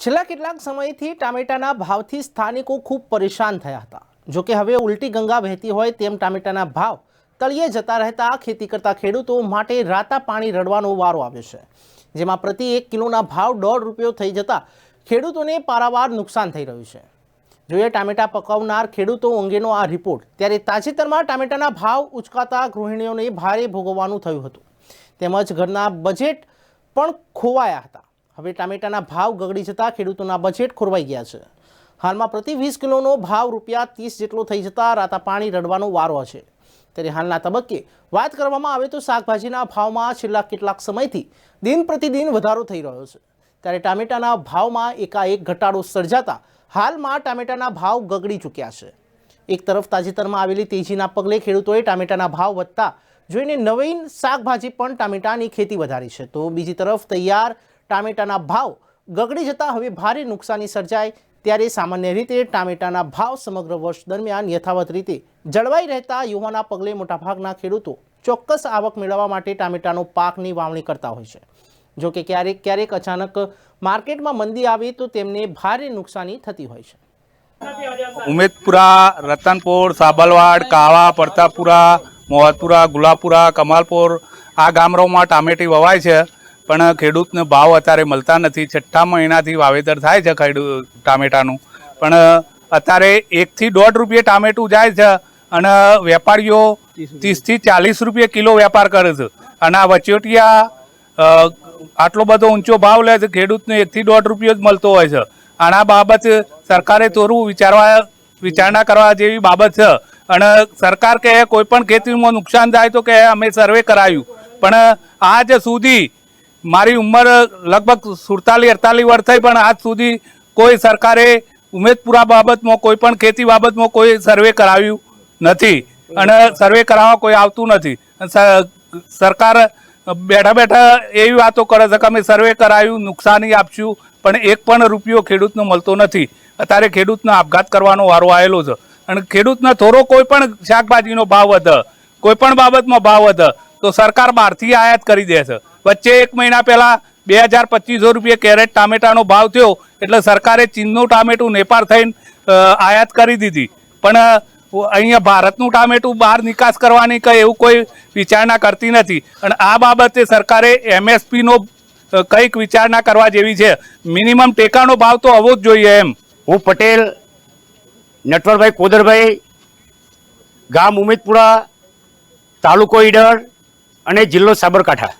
છેલ્લા કેટલાક સમયથી ટામેટાના ભાવથી સ્થાનિકો ખૂબ પરેશાન થયા હતા. જોકે હવે ઉલટી ગંગા વહેતી હોય તેમ ટામેટાના ભાવ તળિયે જતા રહેતા ખેતી કરતા ખેડૂતો માટે રાતા પાણી રડવાનો વારો આવ્યો છે, જેમાં પ્રતિ એક કિલોના ભાવ દોઢ રૂપિયો થઈ જતા ખેડૂતોને પારાવાર નુકસાન થઈ રહ્યું છે. જોઈએ ટામેટા પકવનાર ખેડૂતો અંગેનો આ રિપોર્ટ. ત્યારે તાજેતરમાં ટામેટાના ભાવ ઉચકાતા ગૃહિણીઓને ભારે ભોગવવાનું થયું હતું. તેમજ ઘરના બજેટ પણ ખોવાયા હતા. હવે ટામેટાના ભાવ ગગડી જતા ખેડૂતોના બજેટ ખોરવાઈ ગયા છે. હાલમાં પ્રતિ વીસ કિલોનો ભાવ રૂપિયા ત્રીસ જેટલો થઈ જતા રાતા પાણી રડવાનો વારો છે. ત્યારે હાલના તબક્કે વાત કરવામાં આવે તો શાકભાજીના ભાવમાં છેલ્લા કેટલાક સમયથી દિન પ્રતિદિન વધારો થઈ રહ્યો છે. ત્યારે ટામેટાના ભાવમાં એકાએક ઘટાડો સર્જાતા હાલમાં ટામેટાના ભાવ ગગડી ચૂક્યા છે. એક તરફ તાજેતરમાં આવેલી તેજીના પગલે ખેડૂતોએ ટામેટાના ભાવ વધતા જોઈને નવીન શાકભાજી પણ ટામેટાની ખેતી વધારી છે. તો બીજી તરફ તૈયાર ટામેટાના ભાવ ગગડી જતાં હવે ભારે નુકસાની સર્જાય ત્યારે સામાન્ય રીતે ટામેટાના ભાવ સમગ્ર વર્ષ દરમિયાન યથાવત રીતે જળવાઈ રહેતા યુવાના પગલે મોટાભાગના ખેડૂતો ચોક્કસ આવક મેળવવા માટે ટામેટાનો પાકની વાવણી કરતા હોય છે. જોકે ક્યારેક ક્યારેક અચાનક માર્કેટમાં મંદી આવે તો તેમને ભારે નુકસાની થતી હોય છે. ઉમેદપુરા, રતનપુર સાબલવાડ કાવા પડતાપુરા, મોહતપુરા ગુલાબપુરા કમાલપુર આ ગામડાઓમાં ટામેટી વવાય છે. પણ ખેડૂતને ભાવ અત્યારે મળતા નથી. છઠ્ઠા મહિનાથી વાવેતર થાય છે ખેડૂત ટામેટાનું. પણ અત્યારે એકથી દોઢ રૂપિયે ટામેટું જાય છે અને વેપારીઓ ત્રીસથી ચાલીસ રૂપિયે કિલો વેપાર કરે છે. અને આ વચોટિયા આટલો બધો ઊંચો ભાવ લે છે, ખેડૂતને એકથી દોઢ રૂપિયો જ મળતો હોય છે. અને આ બાબત સરકારે થોડું વિચારવા, વિચારણા કરવા જેવી બાબત છે. અને સરકાર કહે કોઈ પણ ખેતીમાં નુકસાન થાય તો કે અમે સર્વે કરાયું. પણ આજ સુધી મારી ઉંમર લગભગ સુડતાલીસ અડતાલીસ વર્ષ થઈ, પણ આજ સુધી કોઈ સરકારે ઉમેદપુરા બાબતમાં કોઈ પણ ખેતી બાબતમાં કોઈ સર્વે કરાવ્યું નથી. અને સર્વે કરાવવા કોઈ આવતું નથી. સરકાર બેઠા બેઠા એવી વાતો કરે છે કે અમે સર્વે કરાયું નુકસાની આપશું, પણ એક પણ રૂપિયો ખેડૂતનો મળતો નથી. અત્યારે ખેડૂતને આપઘાત કરવાનો વારો આવેલો છે. અને ખેડૂતને થોડો કોઈ પણ શાકભાજીનો ભાવ વધે, કોઈ પણ બાબતમાં ભાવ વધે, તો સરકાર બહારથી આયાત કરી દે છે. વચ્ચે એક મહિના પહેલા બે હજાર પચીસો રૂપિયા કેરેટ ટામેટાનો ભાવ થયો એટલે સરકારે ચીનનું ટામેટું નેપાળ થઈને આયાત કરી દીધી. પણ અહીંયા ભારતનું ટામેટું બહાર નિકાસ કરવાની કંઈ એવું કોઈ વિચારણા કરતી નથી. અને આ બાબતે સરકારે એમએસપીનો કંઈક વિચારણા કરવા જેવી છે. મિનિમમ ટેકાનો ભાવ તો આવવો જ જોઈએ એમ. હું પટેલ, નટવરભાઈ કોદરભાઈ, ગામ ઉમેદપુરા તાલુકો ઈડર અને જિલ્લો સાબરકાંઠા.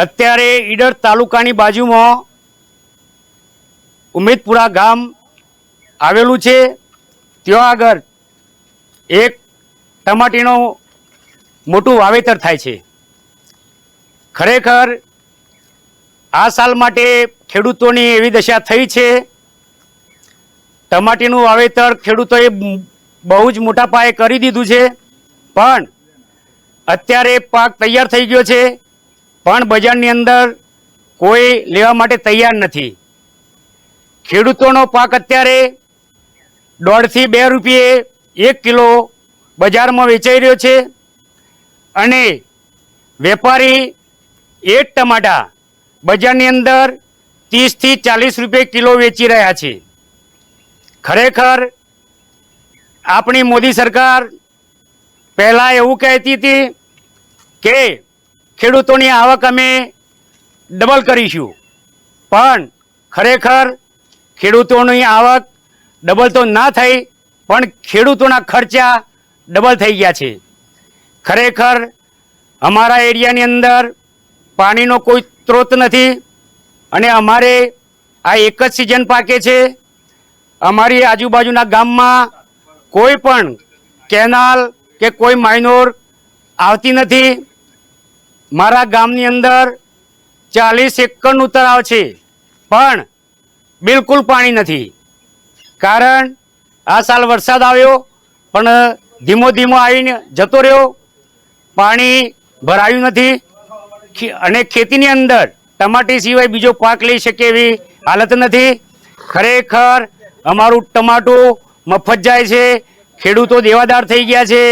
અત્યારે ઈડર તાલુકાની બાજુમાં ઉમેદપુરા ગામ આવેલું છે. ત્યાં આગળ એક ટમાટીનું મોટું વાવેતર થાય છે. ખરેખર આ સાલ માટે ખેડૂતોની એવી દશા થઈ છે. ટમાટીનું વાવેતર ખેડૂતોએ બહુ જ મોટા પાયે કરી દીધું છે. પણ અત્યારે પાક તૈયાર થઈ ગયો છે. પણ બજારની અંદર કોઈ લેવા માટે તૈયાર નથી. ખેડૂતોનો પાક અત્યારે દોઢથી બે રૂપિયે એક કિલો બજારમાં વેચાઈ રહ્યો છે અને વેપારી એક ટમાટા બજારની અંદર ત્રીસથી ચાલીસ રૂપિયે કિલો વેચી રહ્યા છે. ખરેખર આપણી મોદી સરકાર પહેલાં એવું કહેતી હતી કે ખેડૂતોની આવક અમે ડબલ કરીશું. પણ ખરેખર ખેડૂતોની આવક ડબલ તો ના થઈ, પણ ખેડૂતોના ખર્ચા ડબલ થઈ ગયા છે. ખરેખર અમારા એરિયાની અંદર પાણીનો કોઈ સ્ત્રોત નથી અને અમારે આ એક જ સિઝન પાકે છે. અમારી આજુબાજુના ગામમાં કોઈ પણ કેનાલ કે કોઈ માઇનોર આવતી નથી. મારા ગામની અંદર ચાલીસ એકરનું તળાવ છે, પણ બિલકુલ પાણી નથી. કારણ આ સાલ વરસાદ આવ્યો, પણ ધીમો ધીમો આવીને જતો રહ્યો. પાણી ભરાયું નથી. અને ખેતીની અંદર ટમાટી સિવાય બીજો પાક લઈ શકે એવી હાલત નથી. ખરેખર અમારું ટમાટું મફત જાય છે. ખેડૂતો દેવાદાર થઈ ગયા છે.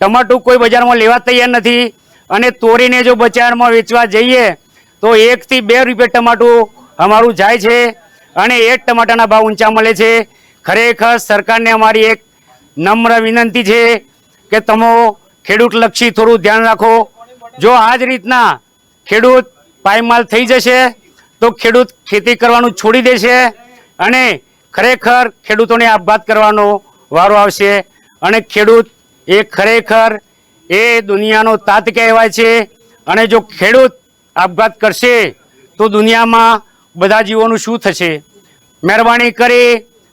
ટમાટું કોઈ બજારમાં લેવા તૈયાર નથી. અને તોડીને જો બજારમાં વેચવા જઈએ, તો એકથી બે રૂપિયા ટમાટું અમારું જાય છે અને એ જ ટમાટાના ભાવ ઊંચા મળે છે. ખરેખર સરકારને અમારી એક નમ્ર વિનંતી છે કે તમે ખેડૂતલક્ષી થોડું ધ્યાન રાખો. જો આ જ રીતના ખેડૂત પાયમાલ થઈ જશે, તો ખેડૂત ખેતી કરવાનું છોડી દેશે અને ખરેખર ખેડૂતોને આપઘાત કરવાનો વારો આવશે અને ખેડૂત એ ખરેખર એ દુનિયાનો તાત કહેવાય છે. અને જો ખેડૂત આપઘાત કરશે, તો દુનિયામાં બધા જીવોનું શું થશે? મહેરબાની કરી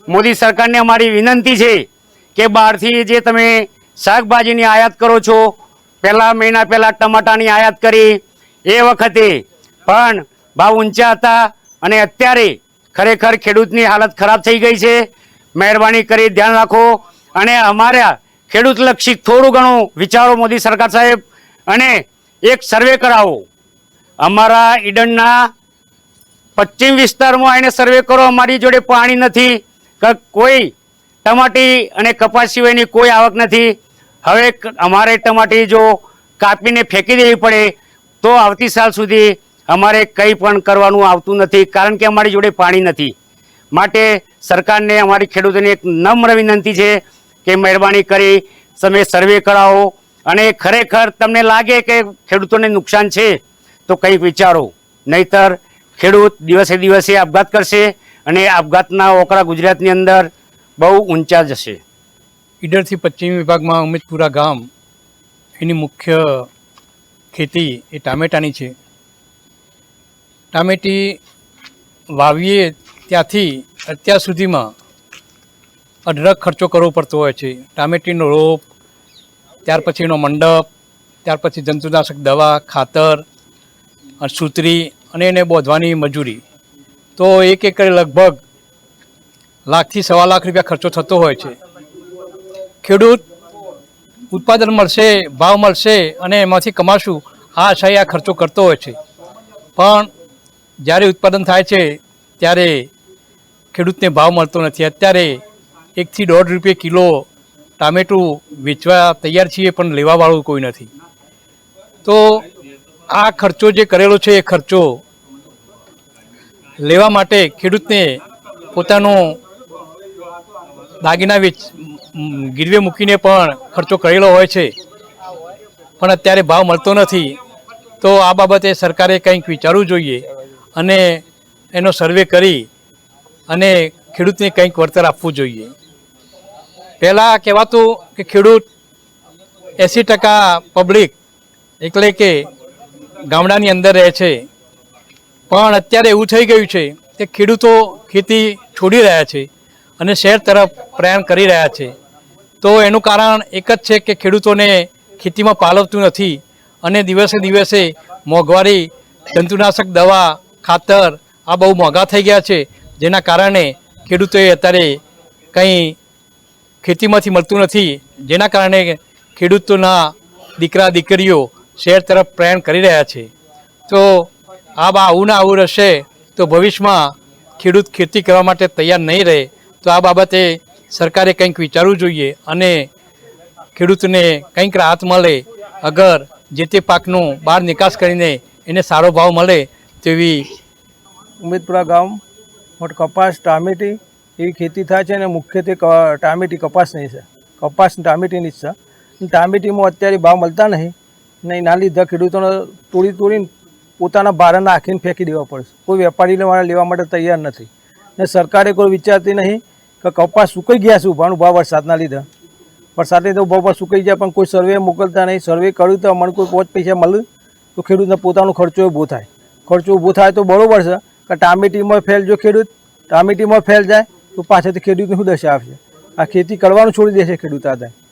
મોદી સરકારને અમારી વિનંતી છે કે બહારથી જે તમે શાકભાજીની આયાત કરો છો, પહેલા મહિના પહેલાં ટમાટાની આયાત કરી, એ વખતે પણ ભાવ ઊંચા હતા અને અત્યારે ખરેખર ખેડૂતની હાલત ખરાબ થઈ ગઈ છે. મહેરબાની કરી ધ્યાન રાખો. અને અમારા ખેડૂતલક્ષી થોડું ઘણું વિચારો મોદી સરકાર સાહેબ. અને એક સર્વે કરાવો. અમારા ઈડનના પશ્ચિમ વિસ્તારમાં એને સર્વે કરો, અમારી જોડે પાણી નથી કોઈ ટમાટી અને કપાસ સિવાયની કોઈ આવક નથી. હવે અમારે ટમાટી જો કાપીને ફેંકી દેવી પડે, તો આવતી સાલ સુધી અમારે કંઈ પણ કરવાનું આવતું નથી, કારણ કે અમારી જોડે પાણી નથી. માટે સરકારને, અમારી ખેડૂતોને એક નમ્ર વિનંતી છે કે મહેરબાની કરી તમે સર્વે કરાવો. અને ખરેખર તમને લાગે કે ખેડૂતોને નુકસાન છે, તો કંઈક વિચારો. નહીતર ખેડૂત દિવસે દિવસે આપઘાત કરશે અને આપઘાતના ઓકરા ગુજરાતની અંદર બહુ ઊંચા જશે. ઈડરથી પશ્ચિમ વિભાગમાં અમિતપુરા ગામ, એની મુખ્ય ખેતી એ ટામેટાની છે. ટામેટી વાવીએ ત્યાંથી અત્યાર સુધીમાં અઢળક ખર્ચો કરવો પડતો હોય છે. ટામેટીનો રોપ, ત્યાર પછીનો મંડપ, ત્યાર પછી જંતુનાશક દવા, ખાતર સૂતરી અને એને બોધવાની મજૂરી. તો એક એકરે લગભગ લાખથી સવા લાખ રૂપિયા ખર્ચો થતો હોય છે. ખેડૂત ઉત્પાદન મળશે, ભાવ મળશે અને એમાંથી કમાશું, આ આશાએ આ ખર્ચો કરતો હોય છે. પણ જ્યારે ઉત્પાદન થાય છે, ત્યારે ખેડૂતને ભાવ મળતો નથી. અત્યારે એકથી દોઢ રૂપિયે કિલો ટામેટું વેચવા તૈયાર છીએ, પણ લેવાવાળું કોઈ નથી. તો આ ખર્ચો જે કરેલો છે, એ ખર્ચો લેવા માટે ખેડૂતને પોતાનો દાગીના વેચ, ગીરવે મૂકીને પણ ખર્ચો કરેલો હોય છે. પણ અત્યારે ભાવ મળતો નથી. તો આ બાબતે સરકારે કંઈક વિચારવું જોઈએ અને એનો સર્વે કરી અને ખેડૂતને કંઈક વળતર આપવું જોઈએ. પહેલાં કહેવાતું કે ખેડૂત એંસી ટકા પબ્લિક એટલે કે ગામડાની અંદર રહે છે. પણ અત્યારે એવું થઈ ગયું છે કે ખેડૂતો ખેતી છોડી રહ્યા છે અને શહેર તરફ પ્રયાણ કરી રહ્યા છે. તો એનું કારણ એક જ છે કે ખેડૂતોને ખેતીમાં પાલવતું નથી અને દિવસે દિવસે મોંઘવારી, જંતુનાશક દવા, ખાતર આ બહુ મોંઘા થઈ ગયા છે. જેના કારણે ખેડૂતોએ અત્યારે કંઈ ખેતીમાંથી મળતું નથી. જેના કારણે ખેડૂતોના દીકરા, દીકરીઓ શહેર તરફ પ્રયાણ કરી રહ્યા છે. તો આ બા આવું ના આવું રહેશે તો ભવિષ્યમાં ખેડૂત ખેતી કરવા માટે તૈયાર નહીં રહે તો આ બાબતે સરકારે કંઈક વિચારવું જોઈએ અને ખેડૂતને કંઈક રાહત મળે. અગર જે તે પાકનું બહાર નિકાસ કરીને એને સારો ભાવ મળે તેવી ઉમેદપુરા ગામ મોટ કપાસ ટામેટી એવી ખેતી થાય છે અને મુખ્યત્વે ટામેટી કપાસની છે. કપાસ ટામેટીની જ છે. ટામેટીમાં અત્યારે ભાવ મળતા નહીં. ને એના લીધે ખેડૂતોને તોડી તોડીને પોતાના ભારે નાખીને ફેંકી દેવા પડશે કોઈ વેપારીને લેવા લેવા માટે તૈયાર નથી. ને સરકારે કોઈ વિચારતી નહીં કે કપાસ સુકાઈ ગયા છે ઉભાનું ભાવ વરસાદના લીધે. વરસાદે તો ભાવ સુકાઈ જાય, પણ કોઈ સર્વે મોકલતા નહીં. સર્વે કર્યું તો અમને કોઈ પાંચ પૈસા મળે તો ખેડૂતને પોતાનો ખર્ચો ઊભો થાય. ખર્ચો ઊભો થાય તો બરોબર છે કે ટામેટીમાં ફેલ જો ખેડૂત, ટામેટીમાં ફેલ જાય તો પાછળથી ખેડૂતને શું દશા આવશે આ ખેતી કરવાનું છોડી દેશે ખેડૂત આ થાય